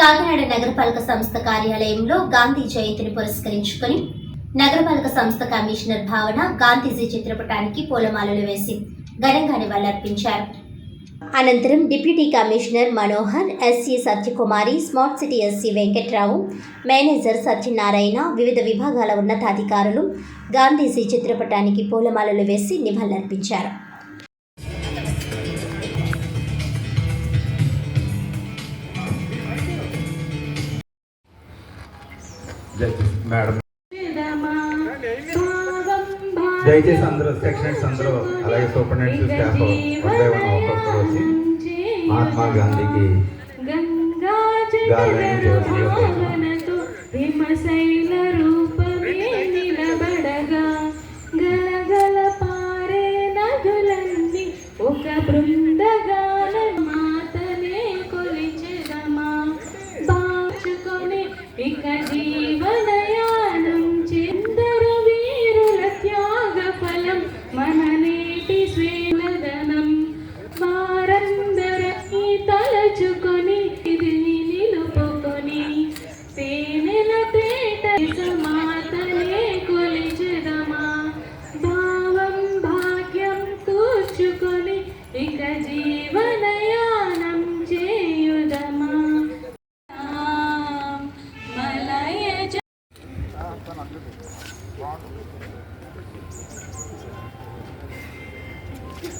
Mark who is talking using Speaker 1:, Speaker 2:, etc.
Speaker 1: కాకినాడ నగరపాలక సంస్థ కార్యాలయంలో గాంధీ జయంతిని పురస్కరించుకొని నగరపాలక సంస్థ కమిషనర్ భావన గాంధీజీ చిత్రపటానికి పూలమాలలు వేసి ఘనంగా నివాళులర్పించారు. అనంతరం deputy commissioner Manohar SC Satyakumari smart city SC Venkatrao manager Satyanarayana వివిధ విభాగాల ఉన్నతాధికారులు గాంధీజీ చిత్రపటానికి పూలమాలలు వేసి నివాళులర్పించారు.
Speaker 2: మేడం
Speaker 3: దయచేసి అందరూ సెక్షన్స్ అందరూ అలాగే
Speaker 2: సూపరింటెండెంట్ స్టాఫ్ ఉదయవనం వచ్చి
Speaker 3: మహాత్మా గాంధీకి రూపమే నిలబడగా గలగల పారే ఒక బృందగాన మాతనే కొలిచెదమా. పాచుకొని ఇక జీవ శ్రీనదనం వారందర తలచుకొని ఇది నిలుపుకొని తేనెల తేట మాతలే భావం భాగ్యం తూచుకొని ఇక జీవనయానం చేయుదమా. మలయ